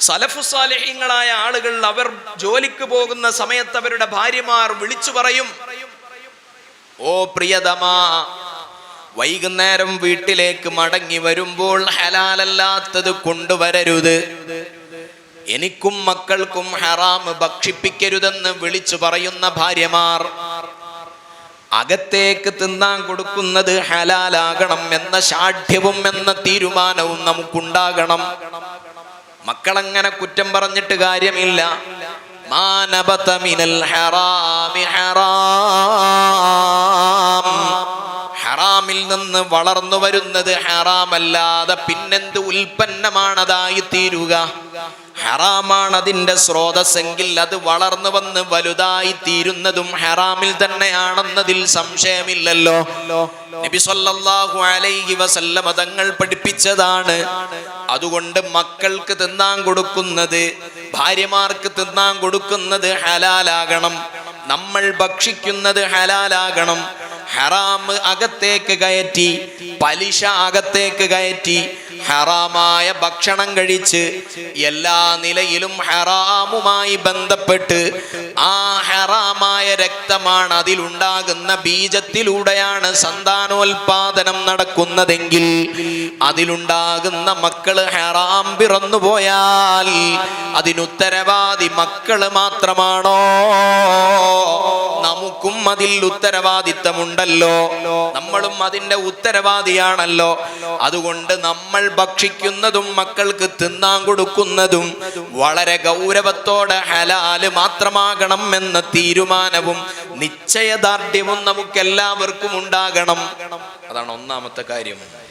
സലഫുസാലിഹ്യങ്ങളായ ആളുകൾ അവർ ജോലിക്ക് പോകുന്ന സമയത്ത് അവരുടെ ഭാര്യമാർ വിളിച്ചു പറയും ഓ പ്രിയതമാ വൈകുന്നേരം വീട്ടിലേക്ക് മടങ്ങി വരുമ്പോൾ ഹലാലല്ലാത്തത് കൊണ്ടുവരരുത്. എനിക്കും മക്കൾക്കും ഹറാമ് ഭക്ഷിപ്പിക്കരുതെന്ന് വിളിച്ചു പറയുന്ന ഭാര്യമാർ അകത്തേക്ക് തിന്നാൻ കൊടുക്കുന്നത് ഹലാലാകണം എന്ന ശാഠ്യവും എന്ന തീരുമാനവും നമുക്കുണ്ടാകണം. മക്കളങ്ങനെ കുറ്റം പറഞ്ഞിട്ട് കാര്യമില്ല. മാനബത ഹറാമി ഹറാം. ഹറാമിൽ നിന്ന് വളർന്നു വരുന്നത് ഹറാമല്ലാതെ പിന്നെന്ത് ഉൽപ്പന്നമാണതായി തീരുക? ഹറാമാണ് അതിന്റെ സ്രോതസ്സെങ്കിൽ അത് വളർന്നു വന്ന് വലുതായി തീരുന്നതും ഹറാമിൽ തന്നെയാണെന്നതിൽ സംശയമില്ലല്ലോ. നബി സല്ലല്ലാഹു അലൈഹി വസല്ലമ തങ്ങൾ പഠിപ്പിച്ചതാണ്. അതുകൊണ്ട് മക്കൾക്ക് തിന്നാൻ കൊടുക്കുന്നത് ഭാര്യമാർക്ക് തിന്നാൻ കൊടുക്കുന്നത് ഹലാലാകണം. നമ്മൾ ഭക്ഷിക്കുന്നത് ഹലാലാകണം. ഹറാം അകത്തേക്ക് കയറ്റി പലിശ അകത്തേക്ക് കയറ്റി ഹറാമായ ഭക്ഷണം കഴിച്ച് എല്ലാ നിലയിലും ഹറാമുമായി ബന്ധപ്പെട്ട് ആ ഹറാമായ രക്തമാണ് അതിലുണ്ടാകുന്ന ബീജത്തിലൂടെയാണ് സന്താനോൽപാദനം നടക്കുന്നതെങ്കിൽ അതിലുണ്ടാകുന്ന മക്കൾ ഹറാം പിറന്നുപോയാൽ അതിനുത്തരവാദി മക്കൾ മാത്രമാണോ? അതിൽ ഉത്തരവാദിത്തമുണ്ടല്ലോ. നമ്മളും അതിന്റെ ഉത്തരവാദിയാണല്ലോ. അതുകൊണ്ട് നമ്മൾ ഭക്ഷിക്കുന്നതും മക്കൾക്ക് തിന്നാൻ കൊടുക്കുന്നതും വളരെ ഗൗരവത്തോടെ ഹലാൽ മാത്രമാകണം എന്ന തീരുമാനവും നിശ്ചയദാർഢ്യവും നമുക്കെല്ലാവർക്കും ഉണ്ടാകണം. അതാണ് ഒന്നാമത്തെ കാര്യം.